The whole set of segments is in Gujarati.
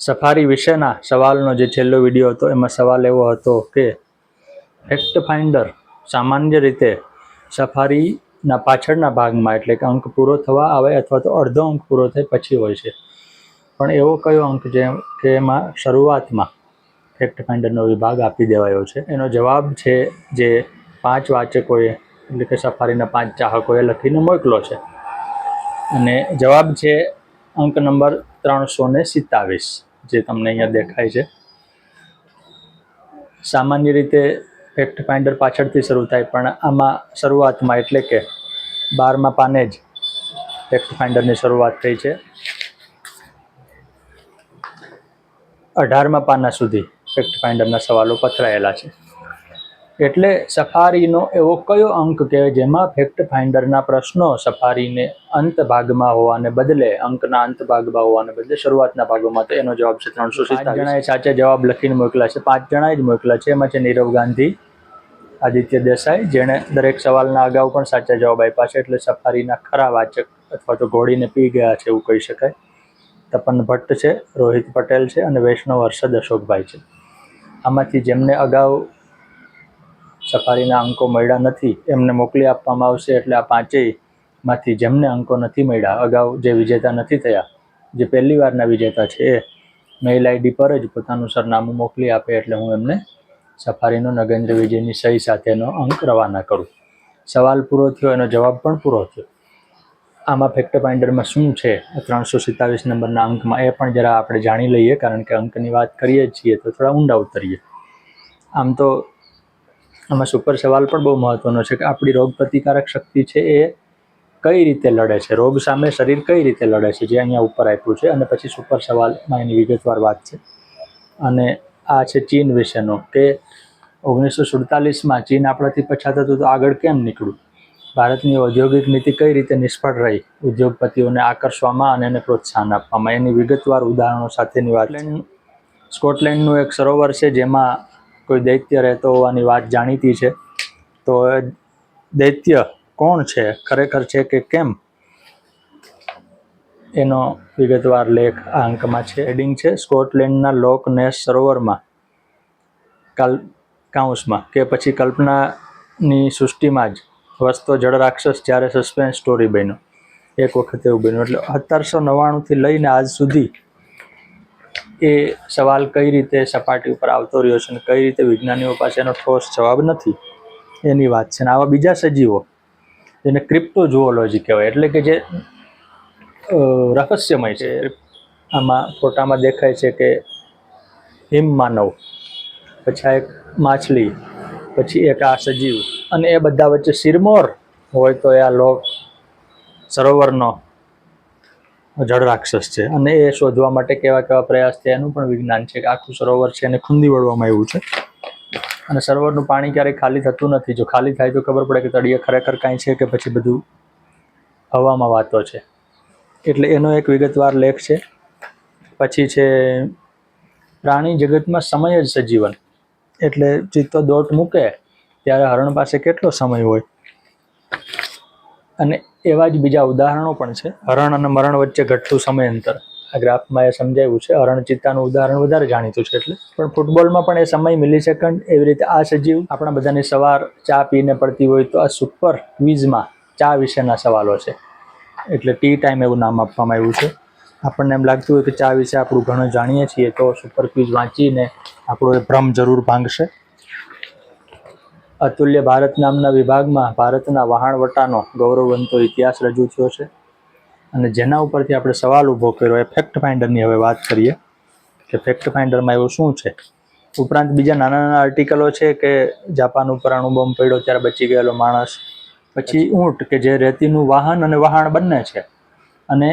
સફારી વિશેના સવાલનો જે છેલ્લો વીડિયો હતો, એમાં સવાલ એવો હતો કે ફેક્ટ ફાઇન્ડર સામાન્ય રીતે સફારીના પાછળના ભાગમાં એટલે કે અંક પૂરો થવા આવે અથવા તો અડધો અંક પૂરો થાય પછી હોય છે. પણ એવો કયો અંક જે, કે એમાં શરૂઆતમાં ફેક્ટ ફાઇન્ડરનો વિભાગ આપી દેવાયો છે? એનો જવાબ છે જે પાંચ વાચકોએ એટલે કે સફારીના પાંચ ચાહકોએ લખીને મોકલો છે. અને જવાબ છે અંક નંબર ત્રણસો ને સિત્તાવીસ, જે તમને અહીંયા દેખાય છે. સામાન્ય રીતે ફેક્ટ ફાઇન્ડર પાછળથી શરૂ થાય, પણ આમાં શરૂઆતમાં એટલે કે બારમા પાને જ ફેક્ટ ફાઇન્ડરની શરૂઆત થઈ છે. અઢારમા પાના સુધી ફેક્ટ ફાઇન્ડરના સવાલો પથરાયેલા છે. એટલે સફારીનો એવો કયો અંક કે જેમાં ફેક્ટ ફાઇન્ડરના પ્રશ્નો સફારીને અંત ભાગમાં હોવાને બદલે અંકના અંત ભાગમાં હોવાને બદલે શરૂઆતના ભાગોમાં તો એનો જવાબ છે ત્રણસો પાંચ જણાએ સાચા જવાબ લખીને મોકલા છે. પાંચ જણાએ જ મોકલા છે. એમાં છે નીરવ ગાંધી આદિત્ય દેસાઈ જેણે દરેક સવાલના અગાઉ પણ સાચા જવાબ આપ્યા છે. એટલે સફારીના ખરા વાચક અથવા તો ઘોડીને પી ગયા છે એવું કહી શકાય. તપન ભટ્ટ છે રોહિત પટેલ છે અને વૈષ્ણવ હર્ષદ અશોકભાઈ છે. આમાંથી જેમને અગાઉ સફારીના અંકો મળ્યા નથી, એમને મોકલી આપવામાં આવશે એટલે આ પાંચેયમાંથી જેમને અંકો નથી મળ્યા, અગાઉ જે વિજેતા નથી થયા, જે પહેલી વારના વિજેતા છે, એ મેઇલ આઈડી પર જ પોતાનું સરનામું મોકલી આપે એટલે હું એમને સફારીનો નગેન્દ્ર વિજયની સહી સાથેનો અંક રવાના કરું. સવાલ પૂરો થયો, એનો જવાબ પણ પૂરો થયો. આમાં ફેક્ટ ફાઇન્ડરમાં શું છે? ત્રણસો સિત્તાવીસ નંબરના અંકમાં એ પણ જરા આપણે જાણી લઈએ, કારણ કે અંકની વાત કરીએ છીએ તો થોડા ઊંડા ઉતરીએ. આમ તો આમાં સુપર સવાલ પણ બહુ મહત્વનો છે કે આપણી રોગ પ્રતિકારક શક્તિ છે એ કઈ રીતે લડે છે? રોગ સામે શરીર કઈ રીતે લડે છે? જે અહીંયા ઉપર આપ્યું છે અને પછી સુપર સવાલમાં એની વિગતવાર વાત છે. અને આ છે ચીન વિશેનો કે ઓગણીસો સુડતાલીસમાં ચીન આપણાથી પછાત હતું તો આગળ કેમ નીકળ્યું? ભારતની ઔદ્યોગિક નીતિ કઈ રીતે નિષ્ફળ રહી? ઉદ્યોગપતિઓને આકર્ષવામાં અને એને પ્રોત્સાહન આપવામાં. એની વિગતવાર ઉદાહરણો સાથેની વાત સ્કોટલેન્ડનું એક સરોવર છે જેમાં કોઈ દૈત્ય રહેતો હોવાની વાત જાણીતી છે. તો દૈત્ય કોણ છે? ખરેખર છે કે કેમ? એનો વિગતવાર લેખ આ અંકમાં છે. હેડિંગ છે, સ્કોટલેન્ડના લોક નેસ સરોવરમાં. કાલ, કાઉન્સમાં. કે પછી કલ્પનાની સૃષ્ટિમાં જ. વસતો જળ રાક્ષસ જ્યારે સસ્પેન્સ સ્ટોરી બન્યો. એક વખત એવું બન્યું. એટલે સત્તરસો નવ્વાણુંથી લઈને આજ સુધી એ સવાલ કઈ રીતે સપાટી ઉપર આવતો રહ્યો છે અને કઈ રીતે વિજ્ઞાનીઓ પાસે એનો ઠોસ જવાબ નથી, એની વાત છે. અને આવા બીજા સજીવો, જેને ક્રિપ્ટોઝુઓલોજી કહેવાય, એટલે કે જે રહસ્યમય છે, આમાં ફોટામાં દેખાય છે કે હિમ માનવ, પછી આ એક માછલી, પછી એક આ સજીવ, અને એ બધા વચ્ચે સિરમોર હોય તો એ આ લોક સરોવરનો જળ રાક્ષસ છે. અને એ શોધવા માટે કેવા કેવા પ્રયાસ છે એનું પણ વિજ્ઞાન છે કે આખું સરોવર છે એને ખૂંદી વળવામાં આવ્યું છે. અને સરોવરનું પાણી ક્યારેય ખાલી થતું નથી. જો ખાલી થાય તો ખબર પડે કે તળિયે ખરેખર કાંઈ છે કે પછી બધું હવામાં વાતો છે. એટલે એનો એક વિગતવાર લેખ છે. પછી છે, પ્રાણી જગતમાં સમય જ સજીવન. એટલે ચિત્તો દોટ મૂકે, ત્યારે હરણ પાસે કેટલો સમય હોય? અને એવા જ બીજા ઉદાહરણો પણ છે. હરણ અને મરણ વચ્ચે ઘટતું સમય અંતર આ ગ્રાફમાં એ સમજાવ્યું છે. હરણ ચિત્તાનું ઉદાહરણ વધારે જાણીતું છે એટલે. પણ ફૂટબોલમાં પણ એ સમય મિલી સેકન્ડ એવી રીતે આ સજીવ આપણા બધાની સવાર ચા પીને પડતી હોય તો આ સુપર ક્વિઝમાં ચા વિશેના સવાલો છે. એટલે ટી ટાઈમ એવું નામ આપવામાં આવ્યું છે. આપણને એમ લાગતું હોય કે ચા વિશે આપણું ઘણું જાણીએ છીએ તો સુપર ક્વિઝ વાંચીને આપણો એ ભ્રમ જરૂર ભાંગશે. અતુલ્ય ભારત નામના વિભાગમાં ભારતના વહાણવટાનો ગૌરવવંતો ઇતિહાસ રજૂ થયો છે. અને જેના ઉપરથી આપણે સવાલ ઊભો કર્યો એ ફેક્ટ ફાઇન્ડરની હવે વાત કરીએ કે ફેક્ટ ફાઇન્ડરમાં એવું શું છે? ઉપરાંત બીજા નાના નાના આર્ટિકલો છે કે જાપાન ઉપર અણુ બોમ્બ પડ્યો ત્યારે બચી ગયેલો માણસ, પછી ઊંટ કે જે રેતીનું વાહન અને વહાણ બંને છે. અને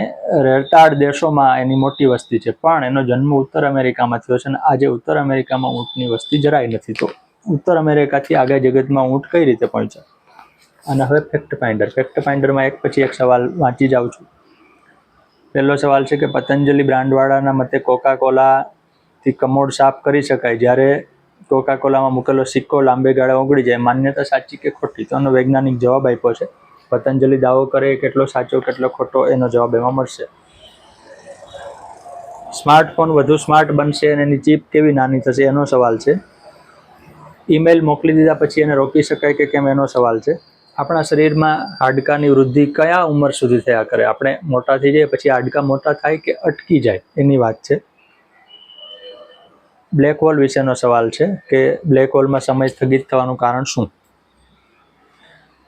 રેતાળ દેશોમાં એની મોટી વસ્તી છે. પણ એનો જન્મ ઉત્તર અમેરિકામાં થયો છે અને આજે ઉત્તર અમેરિકામાં ઊંટની વસ્તી જરાય નથી તો ઉત્તર અમેરિકાથી આગળ જગતમાં ઊંટ કઈ રીતે પહોંચ્યા? અને હવે ફેક્ટ ફાઇન્ડર ફેક્ટ ફાઇન્ડરમાં એક પછી એક સવાલ વાંચી જાઉં છું. પહેલો સવાલ છે કે પતંજલિ બ્રાન્ડવાળાના મતે કોકા કોલાથી કમોડ સાફ કરી શકાય. જ્યારે કોકા કોલામાં મૂકેલો સિક્કો લાંબે ગાળે ઓગળી જાય, માન્યતા સાચી કે ખોટી? તો એનો વૈજ્ઞાનિક જવાબ આપ્યો છે, પતંજલિ દાવો કરે કેટલો સાચો, કેટલો ખોટો, એનો જવાબ એમાં મળશે. સ્માર્ટફોન વધુ સ્માર્ટ બનશે અને એની ચીપ કેવી નાની થશે? એનો સવાલ છે ઈમેલ મોકલી દીધા પછી એને રોકી શકાય કે કેમ એનો સવાલ છે. આપણા શરીરમાં હાડકાની વૃદ્ધિ કયા ઉંમર સુધી થયા કરે? આપણે મોટા થઈ જઈએ પછી હાડકા મોટા થાય કે અટકી જાય એની વાત છે. બ્લેક હોલ વિશેનો સવાલ છે કે બ્લેક હોલમાં સમય સ્થગિત થવાનું કારણ શું?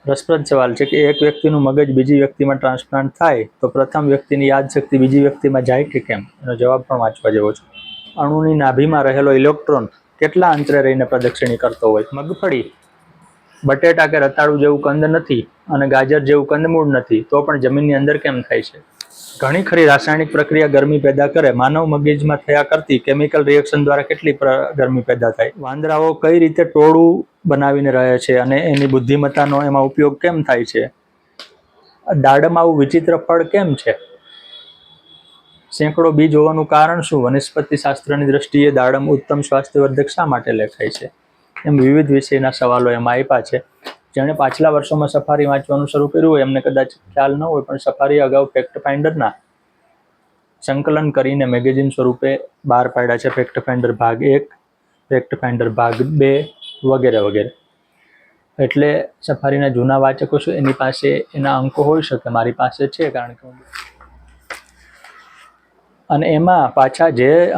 રસપ્રદ સવાલ છે કે એક વ્યક્તિનું મગજ બીજી વ્યક્તિમાં ટ્રાન્સપ્લાન્ટ થાય તો પ્રથમ વ્યક્તિની યાદશક્તિ બીજી વ્યક્તિમાં જાય કે કેમ? એનો જવાબ પણ વાંચવા જેવો છે. અણુની નાભીમાં રહેલો ઇલેક્ટ્રોન કેટલા અંતરે રહીને પ્રદક્ષિણી કરતો હોય? મગફળી, બટેટા કે રતાળું જેવું કંદ નથી અને ગાજર જેવું કંદમૂળ નથી, તો પણ જમીનની અંદર કેમ થાય છે? ઘણી ખરી રાસાયણિક પ્રક્રિયા ગરમી પેદા કરે. માનવ મગજમાં થયા કરતી કેમિકલ રિએક્શન દ્વારા કેટલી ગરમી પેદા થાય? વાંદરાઓ કઈ રીતે ટોળું બનાવીને રહે છે અને એની બુદ્ધિમત્તાનો એમાં ઉપયોગ કેમ થાય છે? દાડમ આવું વિચિત્ર ફળ કેમ છે? સેંકડો બીજ હોવાનું કારણ શું? વનસ્પતિ શાસ્ત્રની દ્રષ્ટિએ દાડમ ઉત્તમ સ્વાસ્થ્યવર્ધક શા માટે લેખાય છે? એમ વિવિધ વિષયના સવાલો એમાં આપ્યા છે. જેણે પાછલા વર્ષોમાં સફારી વાંચવાનું શરૂ કર્યું હોય, એમને કદાચ ખ્યાલ ન હોય, પણ સફારી અગાઉ ફેક્ટ ફાઇન્ડરના સંકલન કરીને મેગેઝિન સ્વરૂપે બહાર પાડ્યા છે. ફેક્ટ ફાઇન્ડર ભાગ એક, ફેક્ટ ફાઇન્ડર ભાગ બે વગેરે વગેરે. એટલે સફારીના જૂના વાચકો છે એની પાસે એના અંકો હોઈ શકે? મારી પાસે છે કારણ કે હું અને એમાં પાછા જે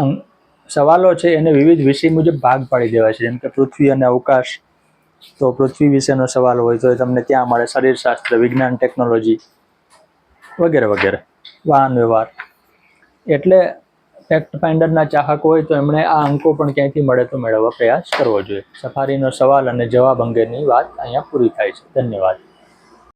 સવાલો છે એને વિવિધ વિષય મુજબ ભાગ પાડી દેવાય છે. જેમ કે પૃથ્વી અને અવકાશ. તો પૃથ્વી વિશેનો સવાલ હોય તો એ તમને ત્યાં મળે. શરીરશાસ્ત્ર, વિજ્ઞાન, ટેકનોલોજી વગેરે વગેરે. વાહન વ્યવહાર. એટલે ફેક્ટ ફાઇન્ડરના ચાહકો હોય તો એમણે આ અંકો પણ ક્યાંયથી મળે તો મેળવવા પ્રયાસ કરવો જોઈએ. સફારીનો સવાલ અને જવાબ અંગેની વાત અહીંયા પૂરી થાય છે. ધન્યવાદ.